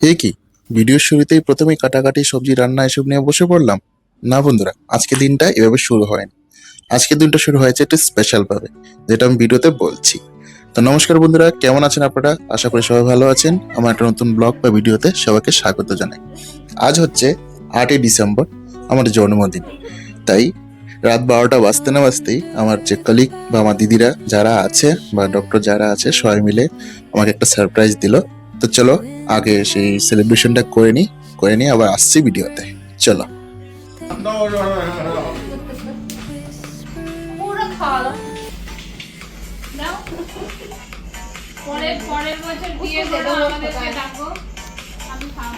এ কি? ভিডিওর শুরুতেই প্রথমেই কাটাকাটি সবজি রান্না এসব নিয়ে বসে পড়লাম। না বন্ধুরা, আজকে দিনটা এভাবে শুরু হয়নি। আজকের দিনটা শুরু হয়েছে একটু স্পেশাল ভাবে, যেটা আমি ভিডিওতে বলছি। তো নমস্কার বন্ধুরা, কেমন আছেন আপনারা? আশা করি সবাই ভালো আছেন। আমার একটা নতুন ব্লগ বা ভিডিওতে সবাইকে স্বাগত জানাই। আজ হচ্ছে আটই ডিসেম্বর আমার জন্মদিন। তাই রাত বারোটা বাজতে না বাজতেই আমার যে কলিগ বা আমার দিদিরা যারা আছে বা ডক্টর যারা আছে, সবাই মিলে আমাকে একটা সারপ্রাইজ দিল। তো চলো আগে সেই সেলিব্রেশনটা করে নিই করে নিই আবার আসছি ভিডিওতে। চলো। পরের পরের বছর বিয়ে একটু দে করো দাও, আমাদেরকে? ডাকো। আমি খাব।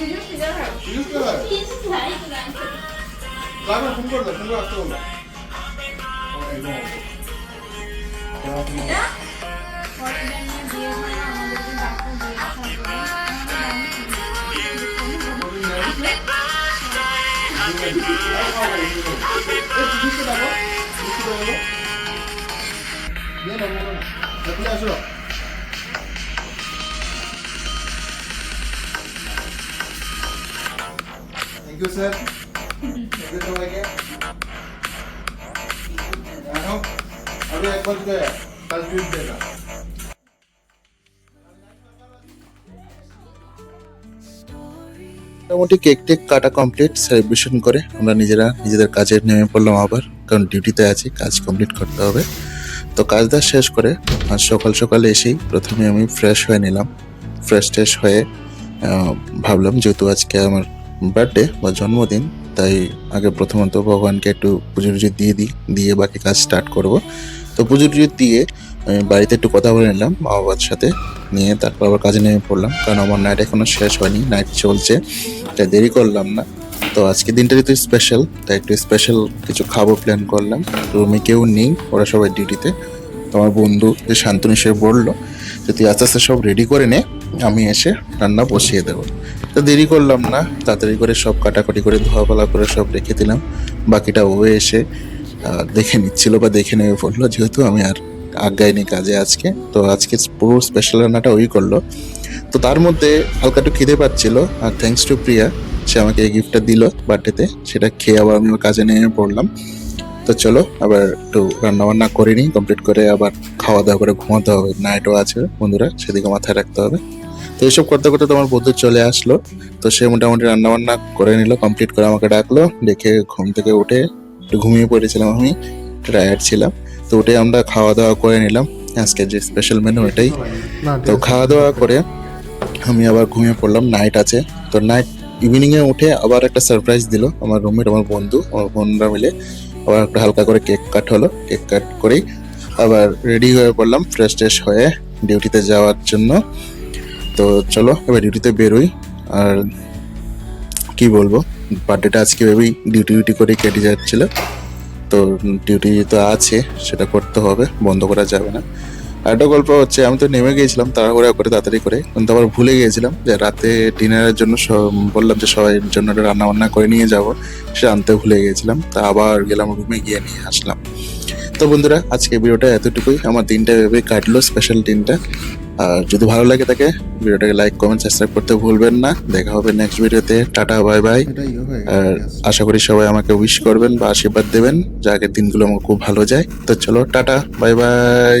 একটু দে দাও। আমিও খাওয়াবো আসো জিজু সিজার খাও। কিছু খাই তো রাখো। এটা পরের জন্য বিয়ে করো আমাদেরকে ডাকো বিয়ে খাব thank you sir thank you সবাইকে এখন আমি একবার টিউসডে না মোটামুটি কেক টেক কাটা কমপ্লিট সেলিব্রেশন করে আমরা নিজেরা নিজেদের কাজে নেমে পড়লাম আবার, কারণ ডিউটিতে আছি, কাজ কমপ্লিট করতে হবে। তো কাজটা শেষ করে আজ সকাল সকালে এসেই প্রথমে আমি ফ্রেশ হয়ে নিলাম। ফ্রেশ ট্রেশ হয়ে ভাবলাম যেহেতু আজকে আমার বার্থডে বা জন্মদিন, তাই আগে প্রথমত ভগবানকে একটু পুজো টুজো দিয়ে দিই, দিয়ে বাকি কাজ স্টার্ট করব। তো পুজো টুজো দিয়ে আমি বাড়িতে একটু কথা বলে নিলাম মা বাবার সাথে, নিয়ে তারপর আবার কাজে নেমে পড়লাম। কারণ আমার নাইট এখনও শেষ হয়নি নাইট চলছে, তাই দেরি করলাম না। তো আজকে দিনটা যেহেতু স্পেশাল তাই একটু স্পেশাল কিছু খাব প্ল্যান করলাম। রুমে কেউ নেই, ওরা সবাই ডিউটিতে তো। আমার বন্ধু যে শান্তনু সে বলল যে, তুই আস্তে আস্তে সব রেডি করে নে, আমি এসে রান্না বসিয়ে দেবো। তো দেরি করলাম না, তাড়াতাড়ি করে সব কাটাকাটি করে, ধোয়াপালা করে সব রেখে দিলাম। বাকিটা ও এসে দেখে নিচ্ছিল বা দেখে নেবে বলল, যেহেতু আমি আর আজ্ঞায়নি কাজে আজকে, তো আজকে পুরো স্পেশাল রান্নাটা ওই করল। তো তার মধ্যে হালকা একটু খিদে পাচ্ছিল, আর থ্যাঙ্কস টু প্রিয়া, সে আমাকে এই গিফটটা দিল বার্থডেতে, সেটা খেয়ে আবার আমি কাজে নেমে পড়লাম। তো চলো, আবার একটু রান্না বান্না করে নিই কমপ্লিট করে আবার খাওয়া দাওয়া করে ঘুমাতে হবে নাইটও আছে বন্ধুরা, সেদিকে মাথায় রাখতে হবে। তো এইসব করতে করতে তোমার বন্ধু চলে আসলো। তো সে মোটামুটি রান্না বান্না করে নিল কমপ্লিট করে আমাকে ডাকলো ডেকে ঘুম থেকে উঠে একটু ঘুমিয়ে পড়েছিলাম আমি টায়ার্ড ছিলাম। তো উঠে আমরা খাওয়া দাওয়া করে নিলাম। আজকে যে স্পেশাল মেনু এটাই। তো খাওয়া দাওয়া করে আমি আবার ঘুমিয়ে পড়লাম নাইট আছে। তো নাইট ইভিনিংয়ে উঠে আবার একটা সারপ্রাইজ দিল আমার রুমের আমার বন্ধু আমার বোনরা মিলে। আবার একটা হালকা করে কেক কাট হলো কেক কাট করেই আবার রেডি হয়ে পড়লাম ফ্রেশ ট্রেশ হয়ে ডিউটিতে যাওয়ার জন্য। তো চলো, এবার ডিউটিতে বেরোই। আর কি বলব বার্থডেটা আজকে ভেবেই ডিউটি ডিউটি করে কেটে যাচ্ছিল। তো ডিউটি তো আছে, সেটা করতে হবে, বন্ধ করা যাবে না। আর একটা গল্প হচ্ছে, আমি তো নেমে গিয়েছিলাম তাড়াহুড়া করে, তাড়াতাড়ি করে। কিন্তু আবার ভুলে গিয়েছিলাম যে রাতে ডিনারের জন্য বললাম যে সবাই জন্য রান্না বান্না করে নিয়ে যাব সে আনতে ভুলে গিয়েছিলাম। তা আবার গেলাম রুমে গিয়ে নিয়ে আসলাম। তো বন্ধুরা আজকে ভিডিওটা এতটুকুই। আমার দিনটা ভেবে কাটলো স্পেশাল দিনটা। আর যদি ভালো লাগে তাকে ভিডিওটাকে লাইক কমেন্ট সাবস্ক্রাইব করতে ভুলবেন না। দেখা হবে নেক্সট ভিডিওতে। টাটা বাই বাই আর আশা করি সবাই আমাকে উইশ করবেন বা আশীর্বাদ দেবেন যা আগের দিনগুলো আমার খুব ভালো যায়। তো চলো টাটা বাই বাই